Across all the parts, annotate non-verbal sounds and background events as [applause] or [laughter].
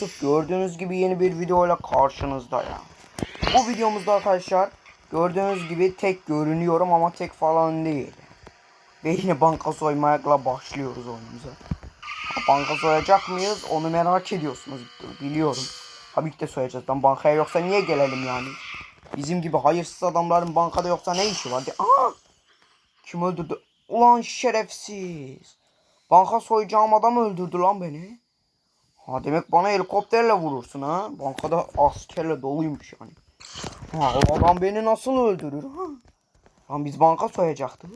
Yusuf gördüğünüz gibi yeni bir videoyla karşınızda ya. Bu videomuzda arkadaşlar gördüğünüz gibi tek görünüyorum ama tek falan değil. Ve yine banka soymakla başlıyoruz oyunumuza. Banka soyacak mıyız onu merak ediyorsunuz biliyorum. Tabii ki de soyacağız. Ben bankaya yoksa niye gelelim yani? Bizim gibi hayırsız adamların bankada yoksa ne işi var? diye- Aa! Kim öldürdü? Ulan şerefsiz. Banka soyacağım adam öldürdü lan beni. Ha demek bana helikopterle vurursun ha. Bankada askerle doluymuş yani. Ha o adam beni nasıl öldürür ha? Lan biz banka soyacaktık.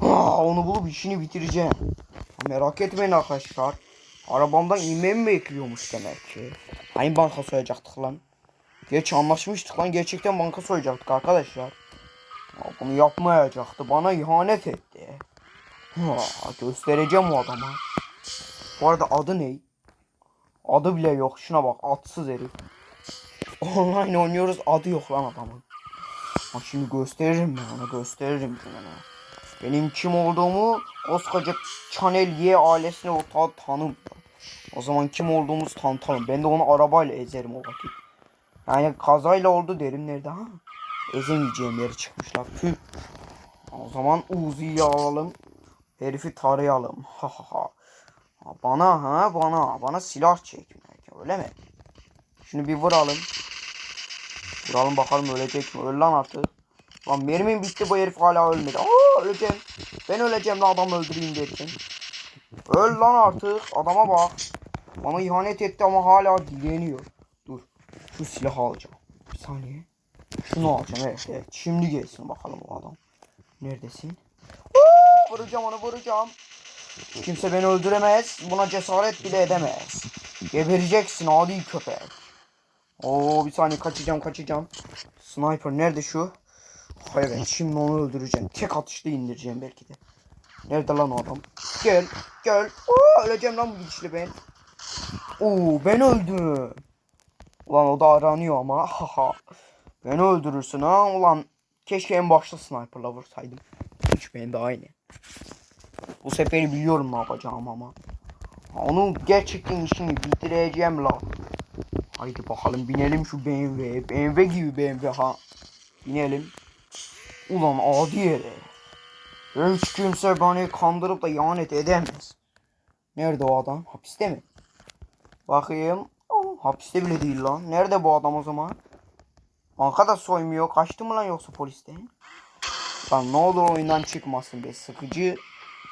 Ha onu bulup işini bitireceğim. Ha, merak etmeyin arkadaşlar. Arabamdan inmemi bekliyormuş demek ki. Hani banka soyacaktık lan? Geç anlaşmıştık lan. Gerçekten banka soyacaktık arkadaşlar. Ha, bunu yapmayacaktı. Bana ihanet etti. Ha, göstereceğim o adama. Bu arada adı ne? Adı bile yok. Şuna bak atsız herif. Online oynuyoruz adı yok lan adamın. Bak şimdi gösteririm ben ona gösteririm sana. Benim kim olduğumu koskoca Channel Y ailesine ortağı tanım. O zaman kim olduğumuzu tanıtalım. Ben de onu arabayla ezerim o vakit. Yani kazayla oldu derim nerede ha? Ezemeyeceğim yeri çıkmışlar. Tüh. O zaman Uzi'yi alalım. Herifi tarayalım. Ha ha ha. Bana ha bana bana silah çekmek öyle mi? Şunu bir vuralım. Vuralım bakalım ölecek mi? Öl lan artık. Lan mermim bitti bu herif hala ölmedi. Aa öleceğim. Ben öleceğim lan adam öldüreyim derken. Öl lan artık. Adama bak. Bana ihanet etti ama hala dileniyor. Dur. Şu silahı alacağım. Bir saniye. Şunu alacağım evet, evet. Şimdi gelsin bakalım o adam. Neredesin? Aa, vuracağım onu vuracağım. Kimse beni öldüremez. Buna cesaret bile edemez. Gebereceksin adi köpek. Oo bir saniye kaçacağım kaçacağım. Sniper nerede şu? Hayır ben şimdi onu öldüreceğim. Tek atışta indireceğim belki de. Nerede lan o adam? Gel gel. Oo, öleceğim lan bu gidişle ben. Oo ben öldüm. Ulan o da aranıyor ama. Haha. Beni öldürürsün ha ulan. Keşke en başta sniperla vursaydım. Hiç ben de aynı. Bu seferi biliyorum ne yapacağım ama. Ha, Onun gerçekten işini bitireceğim la. Haydi bakalım binelim şu BMW. BMW gibi BMW ha. Binelim. Ulan adi yere. Hiç kimse beni kandırıp da ihanet edemez. Nerede o adam? Hapiste mi? Bakayım. Aa, hapiste bile değil lan. Nerede bu adam o zaman? Banka da soymuyor. Kaçtı mı lan yoksa polisten? Lan ne olur oyundan çıkmasın be. Sıkıcı.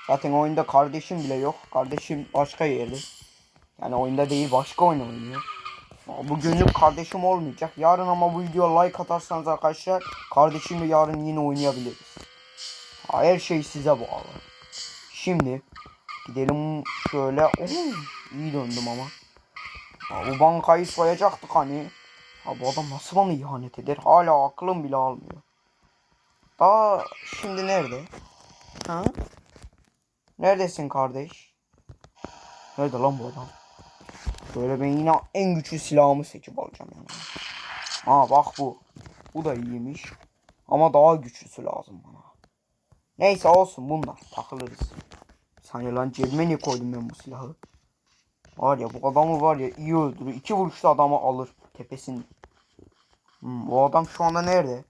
Zaten oyunda kardeşim bile yok. Kardeşim başka yerde. Yani oyunda değil başka oyun oynuyor. Bugünlük kardeşim olmayacak. Yarın ama bu videoya like atarsanız arkadaşlar kardeşimle yarın yine oynayabiliriz. Her şey size bağlı. Şimdi gidelim şöyle. Oo, iyi döndüm ama. Ha, bu bankayı soyacaktık hani. Ha, bu adam nasıl bana ihanet eder? Hala aklım bile almıyor. Daha şimdi nerede? Ha? Neredesin kardeş? Nerede lan bu adam? Böyle ben yine en güçlü silahımı seçip alacağım yani. Ha bak bu. Bu da iyiymiş. Ama daha güçlüsü lazım bana. Neyse olsun bunlar. Takılırız. Saniye lan cebime niye koydum ben bu silahı? Var ya bu adamı var ya iyi öldürür. İki vuruşta adamı alır tepesini. Hmm, o adam şu anda nerede?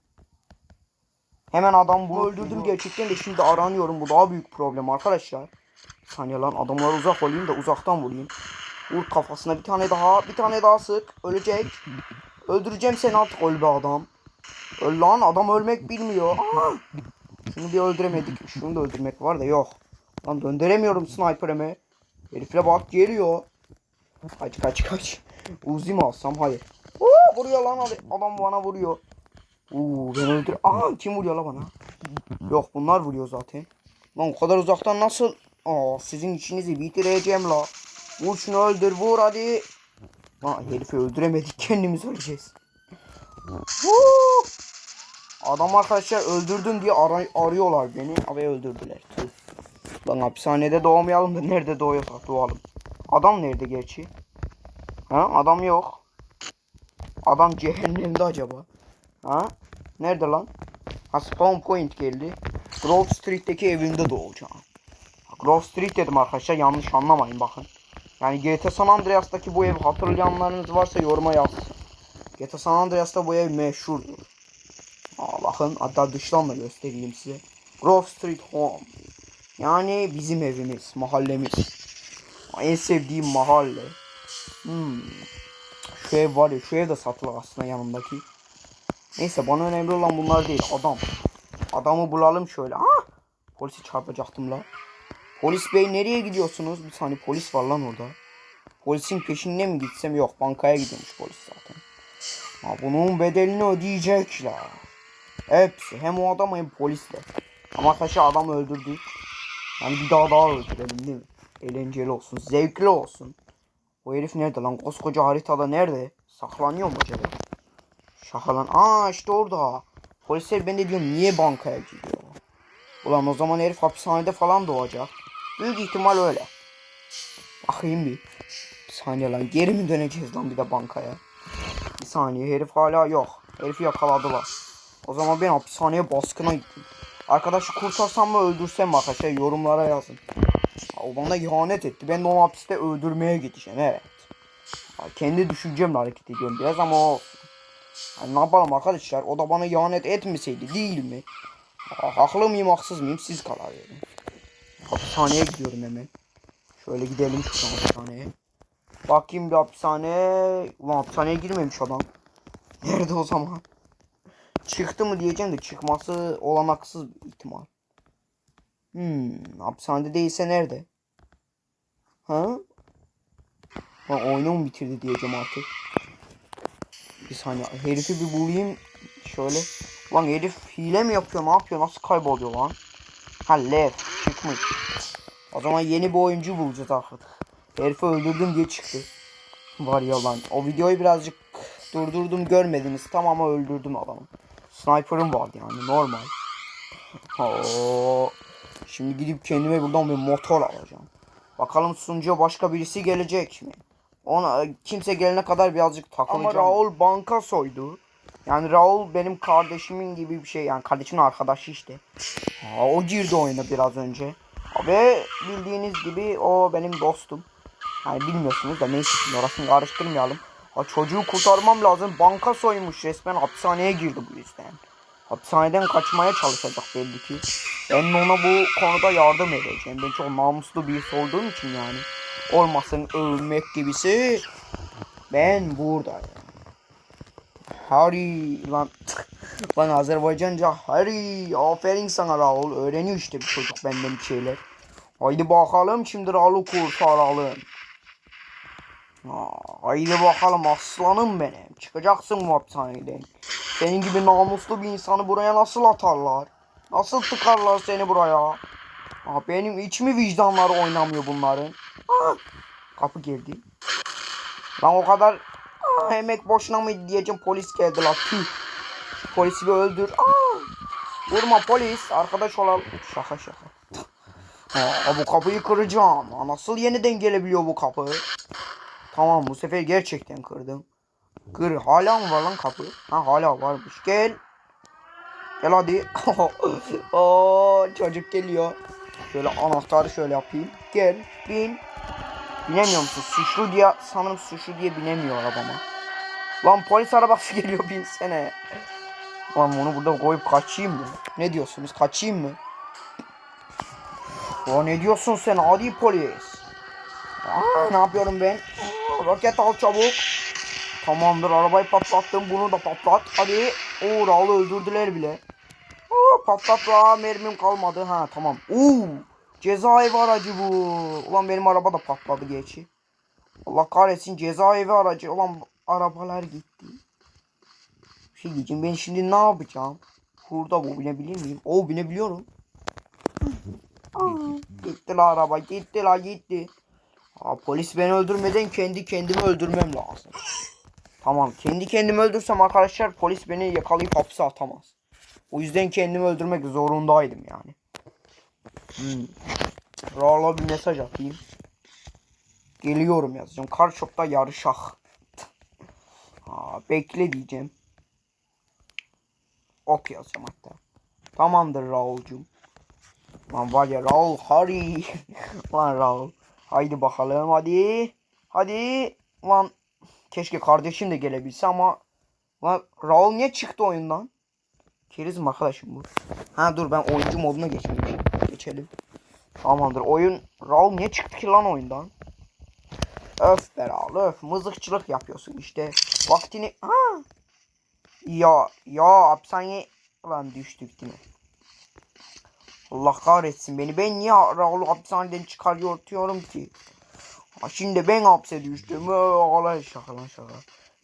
Hemen adam bunu öldürdüm gerçekten de şimdi aranıyorum. Bu daha büyük problem arkadaşlar. Bir saniye lan adamlara uzak olayım da uzaktan vurayım. Vur kafasına bir tane daha. Bir tane daha sık. Ölecek. Öldüreceğim seni artık öl be adam. Öl lan adam ölmek bilmiyor. Aa! Şunu bir öldüremedik. Şunu da öldürmek var da yok. Lan döndüremiyorum sniper'ımı. Herifle bak geliyor. Kaç kaç kaç. Uzi mi alsam? Hayır. Oo, vuruyor lan. Adam bana vuruyor. Oo, ben öldür. Aa kim vuruyor la bana? Yok bunlar vuruyor zaten. Lan o kadar uzaktan nasıl? Aa sizin içinizi bitireceğim la. Vur şunu öldür vur hadi. Lan herifi öldüremedik kendimiz öleceğiz. Huu! Adam arkadaşlar öldürdüm diye ara- arıyorlar beni ve öldürdüler. Tüh. Lan hapishanede doğmayalım da nerede doğuyorsak doğalım. Adam nerede gerçi? Ha adam yok. Adam cehennemde acaba. Ha? Nerede lan? Ha spawn point geldi. Grove Street'teki evinde doğacağım. Grove Street dedim arkadaşlar yanlış anlamayın bakın. Yani GTA San Andreas'taki bu evi hatırlayanlarınız varsa yoruma yazsın. GTA San Andreas'ta bu ev meşhurdur. Aa, bakın hatta dıştan da göstereyim size. Grove Street Home. Yani bizim evimiz, mahallemiz. En sevdiğim mahalle. Hmm. Şu ev var ya, şu ev de satılır aslında yanımdaki. Neyse bana önemli olan bunlar değil, adam. Adamı bulalım şöyle. Ah! Polisi çarpacaktım la. Polis bey nereye gidiyorsunuz? Bir saniye polis var lan orada. Polisin peşinde mi gitsem? Yok bankaya gidiyormuş polis zaten. Ha, bunun bedelini ödeyecekler. Hepsi. Hem o adam hem polisler. Ama kaşı adam öldürdük. Yani bir daha daha öldürelim değil mi? Eğlenceli olsun. Zevkli olsun. O herif nerede lan? Koskoca haritada nerede? Saklanıyor mu acaba? Şaka lan. Aa işte orada. Polisler ben de diyorum niye bankaya gidiyor? Ulan o zaman herif hapishanede falan doğacak. Büyük ihtimal öyle. Bakayım bir. Bir saniye lan geri mi döneceğiz lan bir de bankaya? Bir saniye herif hala yok. Herifi yakaladılar. O zaman ben hapishaneye baskına gittim. Arkadaşı kurtarsam mı öldürsem mi arkadaşlar yorumlara yazın. O bana ihanet etti. Ben de onu hapiste öldürmeye gideceğim evet. Kendi düşüncemle hareket ediyorum biraz ama olsun. Yani ne yapalım arkadaşlar o da bana ihanet etmeseydi değil mi? Ha, haklı mıyım haksız mıyım siz karar verin. Hapishaneye gidiyorum hemen. Şöyle gidelim şuradan hapishaneye. Bakayım bir hapishane. Ulan hapishaneye girmemiş adam. Nerede o zaman? Çıktı mı diyeceğim de çıkması olanaksız bir ihtimal. Hmm, hapishanede değilse nerede? Ha? Ha oyunu mu bitirdi diyeceğim artık. Bir saniye herifi bir bulayım. Şöyle. Lan herif hile mi yapıyor ne yapıyor nasıl kayboluyor lan? Ha left çıkmış. O zaman yeni bir oyuncu bulacağız artık. Herifi öldürdüm diye çıktı. Var ya lan o videoyu birazcık durdurdum görmediniz tam ama öldürdüm adamı. Sniper'ım vardı yani normal. Oo. Şimdi gidip kendime buradan bir motor alacağım. Bakalım sunucuya başka birisi gelecek mi? Ona kimse gelene kadar birazcık takılacağım. Ama Raul banka soydu. Yani Raul benim kardeşimin gibi bir şey yani kardeşimin arkadaşı işte. Ha, o girdi oyuna biraz önce. Ve bildiğiniz gibi o benim dostum. Yani bilmiyorsunuz da neyse şimdi orasını karıştırmayalım. Ha, çocuğu kurtarmam lazım. Banka soymuş resmen hapishaneye girdi bu yüzden. Hapishaneden kaçmaya çalışacak belli ki. Ben ona bu konuda yardım edeceğim. Ben çok namuslu birisi olduğum için yani. Olmasın ölmek gibisi. Ben buradayım. Hari lan [laughs] lan Azerbaycanca Hari aferin sana Raul öğreniyor işte bir çocuk benden bir şeyler. Haydi bakalım şimdi Raul'u kurtaralım. Haydi bakalım aslanım benim. Çıkacaksın bu hapishaneden. Senin gibi namuslu bir insanı buraya nasıl atarlar? Nasıl tıkarlar seni buraya? Aa, benim iç mi vicdanları oynamıyor bunların? Aa, kapı geldi. Lan o kadar aa, emek boşuna mı diyeceğim polis geldi la tüh. Şu polisi bir öldür. Aa, vurma polis arkadaş olalım. Şaka şaka. Aa, bu kapıyı kıracağım. Aa, Nasıl yeniden gelebiliyor bu kapı? Tamam bu sefer gerçekten kırdım. Kır. Hala mı var lan kapı? Ha hala varmış. Gel. Gel hadi. [laughs] Oo çocuk geliyor. Şöyle anahtarı şöyle yapayım. Gel. Bin. Binemiyor musun? Suçlu diye sanırım suçlu diye binemiyor arabama. Lan polis arabası [laughs] geliyor binsene. Lan onu burada koyup kaçayım mı? Ne diyorsunuz? Kaçayım mı? Ulan ne diyorsun sen adi polis? Aa, ne yapıyorum ben? Aa, Roket al çabuk. Tamamdır arabayı patlattım bunu da patlat. Hadi. Oo öldürdüler bile. Oo, patlat la mermim kalmadı. Ha tamam. Oo cezaevi aracı bu. Ulan benim araba da patladı geçi. Allah kahretsin cezaevi aracı. Ulan arabalar gitti. Bir şey diyeceğim ben şimdi ne yapacağım? Hurda bu binebilir miyim? Oo binebiliyorum. Gitti la araba gitti la gitti. Aa, polis beni öldürmeden kendi kendimi öldürmem lazım. Tamam kendi kendimi öldürsem arkadaşlar polis beni yakalayıp hapse atamaz. O yüzden kendimi öldürmek zorundaydım yani. Hmm. Raul'a bir mesaj atayım. Geliyorum yazacağım. Kar shop'ta yarışak. Aa, bekle diyeceğim. Ok yazacağım hatta. Tamamdır Raul'cum. Lan var ya Raul Hari. [laughs] Lan Raul. Haydi bakalım hadi. Hadi. Lan keşke kardeşim de gelebilse ama lan Raul niye çıktı oyundan? Keriz mi arkadaşım bu? Ha dur ben oyuncu moduna geçmemişim. Geçelim. Tamamdır. Oyun Raul niye çıktı ki lan oyundan? Öf be Raul öf. Mızıkçılık yapıyorsun işte. Vaktini... Ha. Ya ya hapishaneye lan düştük değil mi? Allah kahretsin beni. Ben niye Raul'u hapishaneden çıkartıyorum ki? Ha, şimdi ben hapse düştüm. Ağla şaka lan şaka.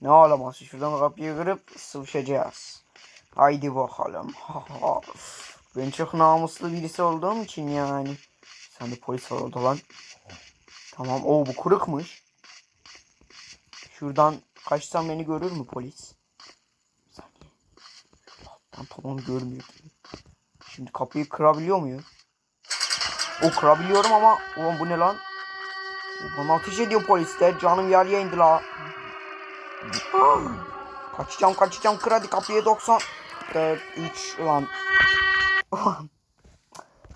Ne ağlaması? Şuradan kapıyı kırıp sıvışacağız. Haydi bakalım. [laughs] ben çok namuslu birisi olduğum için yani. Sen de polis var orada lan. Tamam. O bu kırıkmış. Şuradan kaçsam beni görür mü polis? Bir saniye. Tamam görmüyor. Şimdi kapıyı kırabiliyor muyum? O kırabiliyorum ama ulan bu ne lan? Bana ateş ediyor polisler. Canım yarıya indi la. Ah! Kaçacağım kaçacağım kır hadi kapıya 90. 4 3 ulan.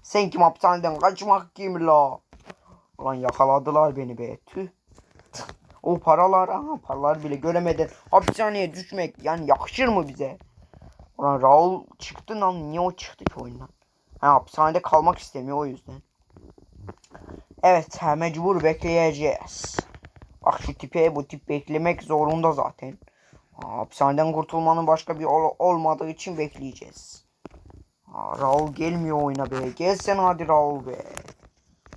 Sen kim hapishaneden kaçmak kim la? Ulan yakaladılar beni be. Tüh. O paralar aha paralar bile göremeden hapishaneye düşmek yani yakışır mı bize? Ulan Raul çıktı lan niye o çıktı ki oyundan? Ha hapishanede kalmak istemiyor o yüzden. Evet mecbur bekleyeceğiz. Bak şu tipe bu tip beklemek zorunda zaten. Ha, hapishaneden kurtulmanın başka bir ol- olmadığı için bekleyeceğiz. Raul gelmiyor oyuna be. Gelsen hadi Raul be.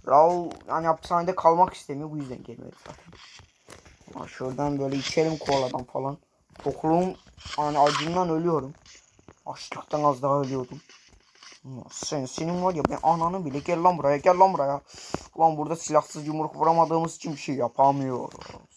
Raul yani hapishanede kalmak istemiyor bu yüzden gelmedi zaten. Ha, şuradan böyle içelim koladan falan. Tokluğum yani acından ölüyorum. Açlıktan az daha ölüyordum. Sen senin var ya ben ananı bile gel lan buraya gel lan buraya. Ulan burada silahsız yumruk vuramadığımız için bir şey yapamıyoruz.